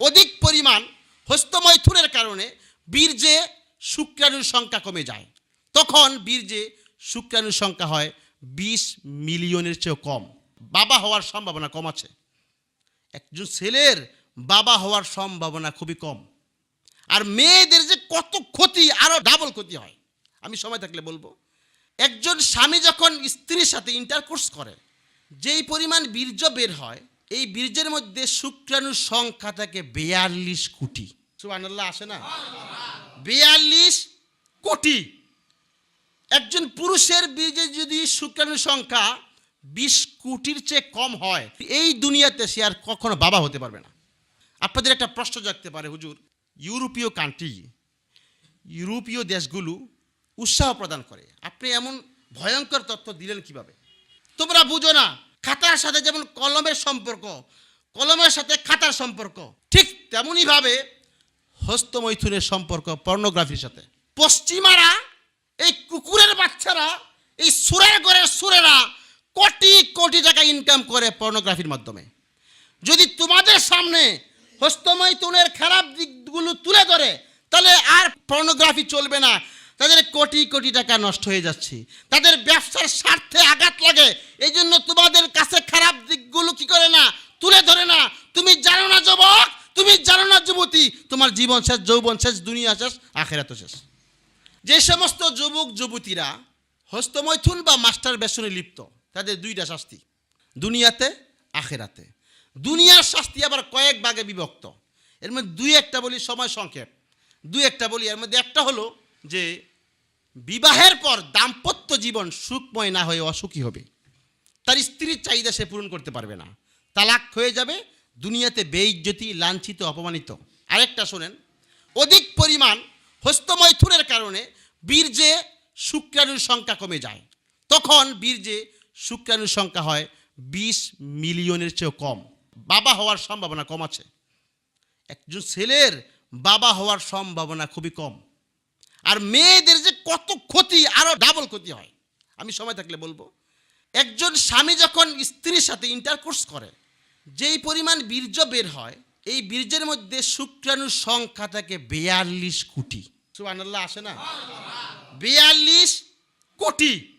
অধিক পরিমাণ হস্তমৈথুনের কারণে বীর্যে শুক্রাণুর সংখ্যা কমে যায়। তখন বীর্যে শুক্রাণুর সংখ্যা হয় বিশ মিলিয়নের চেয়েও কম। বাবা হওয়ার সম্ভাবনা কম আছে। একজন ছেলের বাবা হওয়ার সম্ভাবনা খুবই কম। আর মেয়েদের যে কত ক্ষতি আরও ডাবল ক্ষতি হয়। আমি সময় থাকলে বলব। একজন স্বামী যখন স্ত্রীর সাথে ইন্টারকোর্স করে, যেই পরিমাণ বীর্য বের হয় এই বীর্যের মধ্যে শুক্রাণুর সংখ্যা থাকে বেয়াল্লিশ কোটি। সুবহানাল্লাহ, আসে না? বেয়াল্লিশ কোটি। একজন পুরুষের বীর্যে যদি শুক্রাণুর সংখ্যা বিশ কোটির চেয়ে কম হয়, এই দুনিয়াতে সে আর কখনো বাবা হতে পারবে না। আপনাদের একটা প্রশ্ন জাগতে পারে, হুজুর। ইউরোপীয় কান্ট্রি ইউরোপীয় দেশগুলো উৎসাহ প্রদান করে। আপনি এমন ভয়ঙ্কর তথ্য দিলেন কীভাবে? তোমরা বুঝো না। খাতার সাথে যেমন কলমের সম্পর্ক, কলমের সাথে খাতার সম্পর্ক, ঠিক তেমনইভাবে হস্তমৈথুনের সম্পর্ক পর্নোগ্রাফির সাথে। পশ্চিমারা, এই কুকুরের বাচ্চারা, এই সুরের ঘরের সুরেরা কোটি কোটি টাকা ইনকাম করে পর্নোগ্রাফির মাধ্যমে। যদি তোমাদের সামনে হস্তমৈথুনের খারাপ দিকগুলো তুলে ধরে, তাহলে আর পর্নোগ্রাফি চলবে না। তাদের কোটি কোটি টাকা নষ্ট হয়ে যাচ্ছে। তাদের ব্যবসার স্বার্থে আঘাত লাগে। এই জন্য তোমাদের কাছে খারাপ দিকগুলো কি করে না? তুলে ধরে না। তুমি জানো না, যুবক? তুমি জানো না, যুবতী? তোমার জীবন শেষ, যৌবন শেষ, দুনিয়া শেষ আখেরাত শেষ। যে সমস্ত যুবক, যুবতীরা হস্তমৈথুন বা মাস্টার বেসনে লিপ্ত, তাদের দুইটা শাস্তি। দুনিয়াতে, আখেরাতে। দুনিয়ার শাস্তি আবার কয়েক ভাগে বিভক্ত। এর মধ্যে দুই একটা বলি সময় সংক্ষেপ। দুই একটা বলি, এর মধ্যে একটা হলো যে বিবাহের পর দাম্পত্য জীবন সুখময় না হয়ে অসুখী হবে। তার স্ত্রীর চাহিদা সে পূরণ করতে পারবে না। তালাক হয়ে যাবে, দুনিয়াতে বেইজ্জতি, লাঞ্ছিত, অপমানিত। আরেকটা শোনেন, অধিক পরিমাণ হস্তমৈথুনের কারণে বীর্যে শুক্রাণুর সংখ্যা কমে যায়। তখন বীর্যে শুক্রাণুর সংখ্যা হয় বিশ মিলিয়নের চেয়েও কম। বাবা হওয়ার সম্ভাবনা কম আছে। একজন ছেলের বাবা হওয়ার সম্ভাবনা খুবই কম। আর মেয়েদের যে কত ক্ষতি আরও ডাবল ক্ষতি হয়। আমি সময় থাকলে বলব। একজন স্বামী যখন স্ত্রীর সাথে ইন্টারকোর্স করে, যেই পরিমাণ বীর্য বের হয়, এই বীর্যের মধ্যে শুক্রাণুর সংখ্যা থাকে বেয়াল্লিশ কোটি। সুবহানাল্লাহ, আসে না? বেয়াল্লিশ কোটি।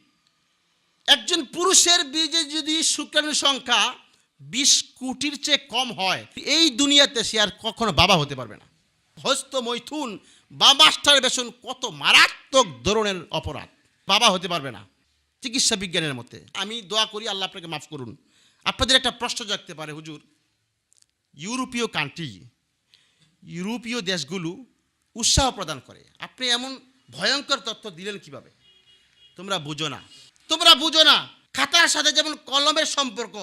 একজন পুরুষের বীর্যে যদি শুক্রাণুর সংখ্যা বিশ কোটির চেয়ে কম হয়, এই দুনিয়াতে সে আর কখনো বাবা হতে পারবে না। হস্ত মৈথুন বা মাস্টার বেসন কত মারাত্মক ধরনের অপরাধ। বাবা হতে পারবে না, চিকিৎসা বিজ্ঞানের মতে। আমি দোয়া করি, আল্লাহ আপনাকে মাফ করুন। আপনাদের একটা প্রশ্ন জাগতে পারে, হুজুর। ইউরোপীয় কান্ট্রি ইউরোপীয় দেশগুলো উৎসাহ প্রদান করে। আপনি এমন ভয়ঙ্কর তথ্য দিলেন কীভাবে? তোমরা বুঝো না। তোমরা বুঝো না, খাতার সাথে যেমন কলমের সম্পর্ক,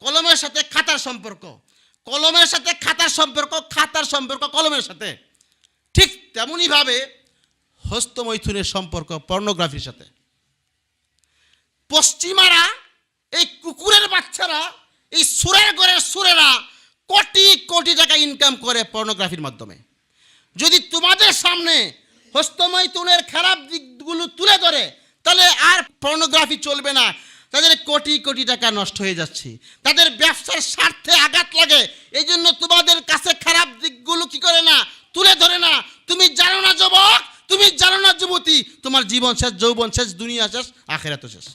কলমের সাথে খাতার সম্পর্ক, কলমের সাথে খাতার সম্পর্ক খাতার সম্পর্ক কলমের সাথে। তেমনইভাবে হস্তমৈথুনের সম্পর্ক পর্নোগ্রাফির সাথে। পশ্চিমারা, এই কুকুরের বাচ্চারা, এই সুরের ঘরের সুরেরা কোটি কোটি টাকা ইনকাম করে পর্নোগ্রাফির মাধ্যমে। যদি তোমাদের সামনে হস্তমৈথুনের খারাপ দিকগুলো তুলে ধরে, তাহলে আর পর্নোগ্রাফি চলবে না। তাদের কোটি কোটি টাকা নষ্ট হয়ে যাচ্ছে। তাদের ব্যবসার স্বার্থে আঘাত লাগে। এই জন্য তোমাদের কাছে খারাপ দিকগুলো কি করে না? তুলে ধরে না তুমি জানো না যুবক তুমি জানো না যুবতী তোমার জীবন শেষ যৌবন শেষ দুনিয়া শেষ আখেরাত শেষ।